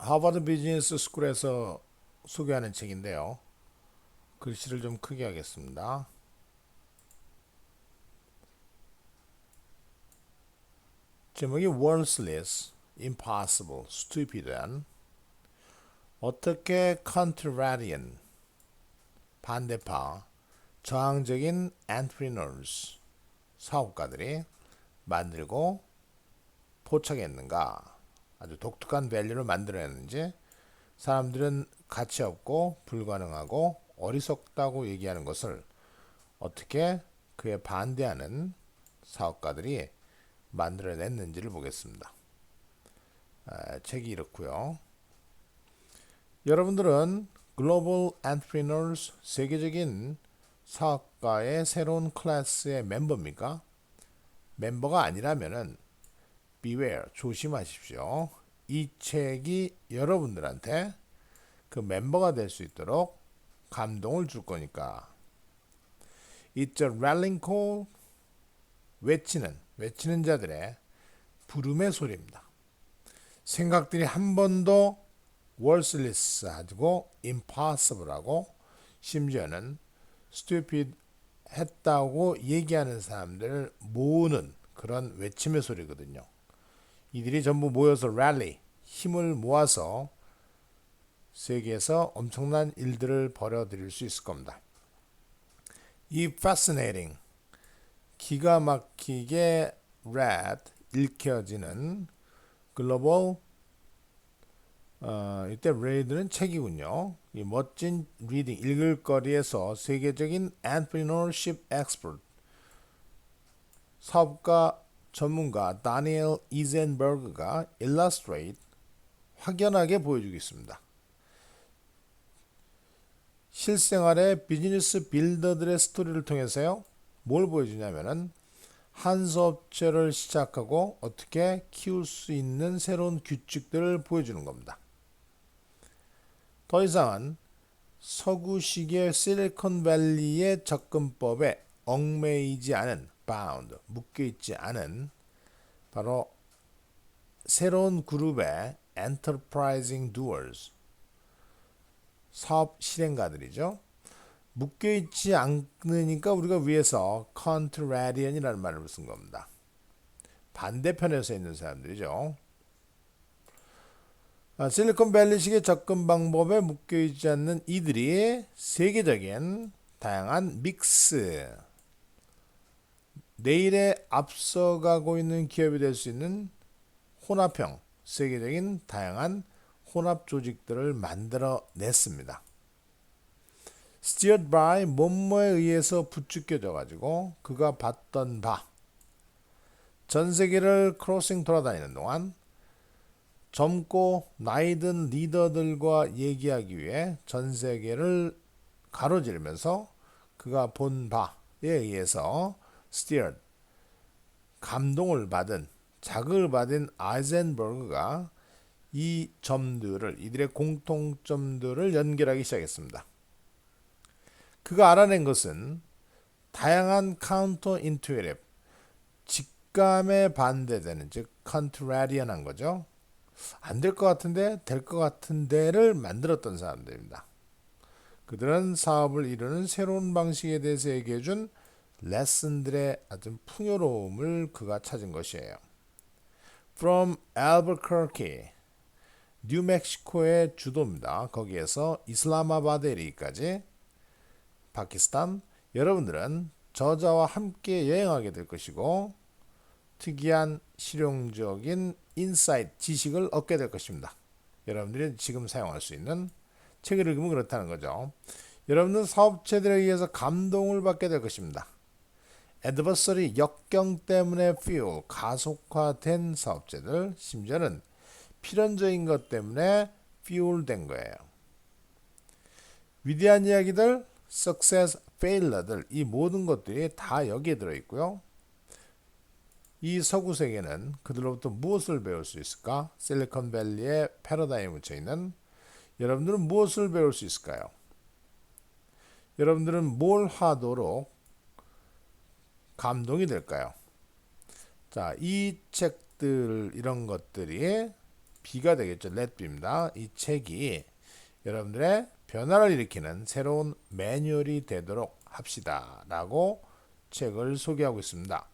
하버드 비즈니스 스쿨에서 소개하는 책인데요. 글씨를 좀 크게 하겠습니다. 제목이 worthless, impossible, stupid한 어떻게 contrarian 반대파 저항적인 entrepreneurs 사업가들이 만들고 포착했는가 아주 독특한 밸류를 만들어냈는지 사람들은 가치 없고 불가능하고 어리석다고 얘기하는 것을 어떻게 그에 반대하는 사업가들이 만들어냈는지를 보겠습니다. 아, 책이 이렇고요. 여러분들은 글로벌 엔트리너스 세계적인 사업가의 새로운 클래스의 멤버입니까? 멤버가 아니라면은 beware 조심하십시오. 이 책이 여러분들한테 그 멤버가 될 수 있도록 감동을 줄 거니까. It's a rallying call. 외치는 외치는 자들의 부름의 소리입니다. 생각들이 한 번도 worthless 하고 impossible 하고 심지어는 stupid 했다고 얘기하는 사람들을 모으는 그런 외침의 소리거든요. 이들이 전부 모여서 랠리 힘을 모아서 세계에서 엄청난 일들을 벌여들일 수 있을 겁니다. 이 fascinating 기가 막히게 read 읽혀지는 글로벌 어, 이때 read는 책이군요. 이 멋진 리딩 읽을 거리에서 세계적인 entrepreneurship expert 사업가 전문가 다니엘 이젠버그가 illustrate 확연하게 보여주겠습니다. 실생활의 비즈니스 빌더들의 스토리를 통해서요. 뭘 보여주냐면은 한 수업체를 시작하고 어떻게 키울 수 있는 새로운 규칙들을 보여주는 겁니다. 더 이상은 서구식의 실리콘밸리의 접근법에 얽매이지 않은 bound 묶여 있지 않은 바로 새로운 그룹의 enterprising doers 사업 실행가들이죠. 묶여 있지 않으니까 우리가 위에서 contrarian이라는 말을 쓴 겁니다. 반대편에 서 있는 사람들이죠. 아, 실리콘밸리식의 접근 방법에 묶여 있지 않는 이들이 세계적인 다양한 믹스 내일에 앞서가고 있는 기업이 될 수 있는 혼합형 세계적인 다양한 혼합 조직들을 만들어 냈습니다. steered by 뭐뭐에 의해서 부추겨져 가지고 그가 봤던 바 전 세계를 크로싱 돌아다니는 동안 젊고 나이든 리더들과 얘기하기 위해 전 세계를 가로지르면서 그가 본 바에 의해서 steered 감동을 받은 자극을 받은 아이젠버그가 이 점들을 이들의 공통점들을 연결하기 시작했습니다. 그가 알아낸 것은 다양한 카운터 인투이티브 직감에 반대되는 즉 컨트라리언한 거죠. 안 될 것 같은데 될 것 같은데를 만들었던 사람들입니다. 그들은 사업을 이루는 새로운 방식에 대해서 얘기해 준 레슨들의 아주 풍요로움을 그가 찾은 것이에요. From Albuquerque, 뉴멕시코의 주도입니다. 거기에서 이슬라마바드에 이르기까지 파키스탄 여러분들은 저자와 함께 여행하게 될 것이고 특이한 실용적인 인사이트 지식을 얻게 될 것입니다. 여러분들이 지금 사용할 수 있는 책을 읽으면 그렇다는 거죠. 여러분은 사업체들에 의해서 감동을 받게 될 것입니다. 애드버서리 역경 때문에 fuel 가속화된 사업체들 심지어는 필연적인 것 때문에 fuel된 거예요. 위대한 이야기들 success failure들 이 모든 것들이 다 여기에 들어 있고요. 이 서구 세계는 그들로부터 무엇을 배울 수 있을까? 실리콘밸리의 패러다임에 묻혀 있는 여러분들은 무엇을 배울 수 있을까요? 여러분들은 뭘 하도록 감동이 될까요? 자, 이 책들 이런 것들이 B가 되겠죠. Let B입니다. 이 책이 여러분들의 변화를 일으키는 새로운 매뉴얼이 되도록 합시다라고 책을 소개하고 있습니다.